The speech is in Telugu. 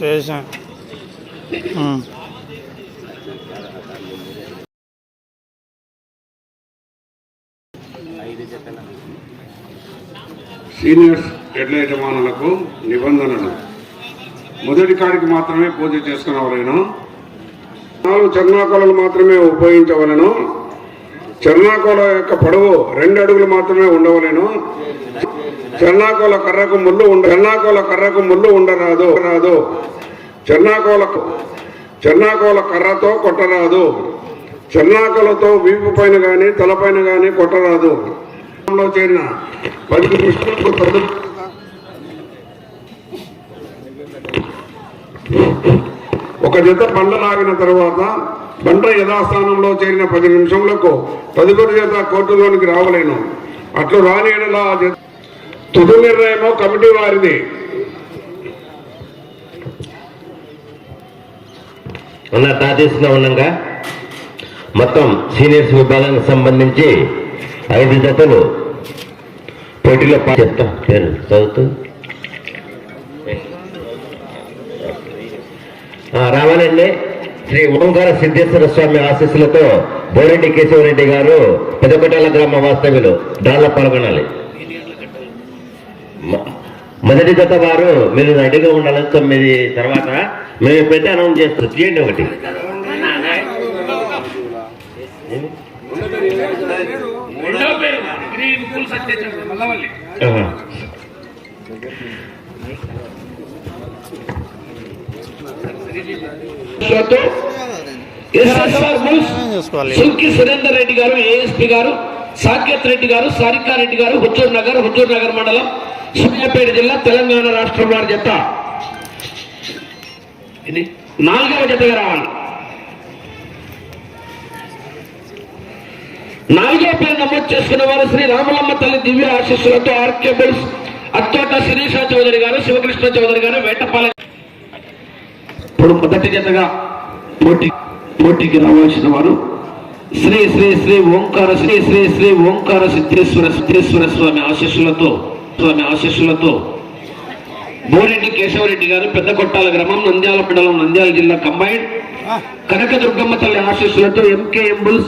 చేసా సీనియర్స్ ఎడ్ల యజమానులకు నిబంధనలు. మొదటి కాడికి మాత్రమే పూజ చేసుకునవలేను నాలుగు చర్నాకోలలు మాత్రమే ఉపయోగించవలను. చర్నాకోల యొక్క పొడవు రెండు అడుగులు మాత్రమే ఉండవలేను. చర్నాకోల కర్రకు ముళ్ళు ఉండ చెన్నాకోల కర్రకు ముళ్ళు ఉండరాదు. రాదు. చర్నాకోల చర్నాకోల కర్రతో కొట్టరాదు. చర్నాకోలతో వీపు పైన కానీ తలపైన కానీ కొట్టరాదు. చేరిన పది పుష్పులకు తదు ఒక జత బండ లాగిన తరువాత బండ యథాస్థానంలో చేరిన పది నిమిషంలకు తదుపరి జత కోర్టులోనికి రావలేను. అట్లు రాని యెడల ఆ తుది నిర్ణయము కమిటీ వారిది. ఉన్న తాతీసిన ఉన్నాగా మొత్తం సీనియర్స్ విభాగానికి సంబంధించి ఐదు జతలు పోటీలో పా- చెప్తా. పేరు చదువుతూ. రావాలండి శ్రీ ఓంకార సిద్ధేశ్వర స్వామి ఆశీస్సులతో బోరెడ్డి కేశవరెడ్డి గారు పెదకొట్టాల గ్రామ వాస్తవ్యులు డాళ్ళ పాల్గొనాలి మొదటి జత వారు మీరు రెడీగా ఉండాలి తొమ్మిది తర్వాత మేము పెట్టి అనౌన్స్ చేస్తాం. చేయండి ఒకటి. సుల్కి సురేందర్ రెడ్డి గారు ఏఎస్పీ గారు సాకేత్ రెడ్డి గారు సారికారెడ్డి గారు హుజూర్ నగర్ హుజూర్ నగర్ మండలం సూర్యాపేట జిల్లా తెలంగాణ రాష్ట్రం వారి జత. నాలుగవ జతగా రావాలి. నాలుగో పేరు నమోదు చేసుకున్న వారు శ్రీ రామలమ్మ తల్లి దివ్య ఆశీస్సులతో ఆర్కే బుల్స్ అత్తోట శిరీష చౌదరి గారు శివకృష్ణ చౌదరి గారు వేటపాలెం ఇప్పుడు మొదటి జతగా పోటీ పోటీకి రావాల్సిన వారు శ్రీ శ్రీ శ్రీ ఓంకార శ్రీ శ్రీ శ్రీ ఓంకార సిద్ధేశ్వర సిద్ధేశ్వర స్వామి ఆశీస్సులతో స్వామి ఆశీస్సులతో బోరెడ్డి కేశవరెడ్డి గారు పెద్ద కొట్టాల గ్రామం నంద్యాల మండలం నంద్యాల జిల్లా కంబైన్. కనకదుర్గమ్మ తల్లి ఆశీస్సులతో ఎంకేఎం బుల్స్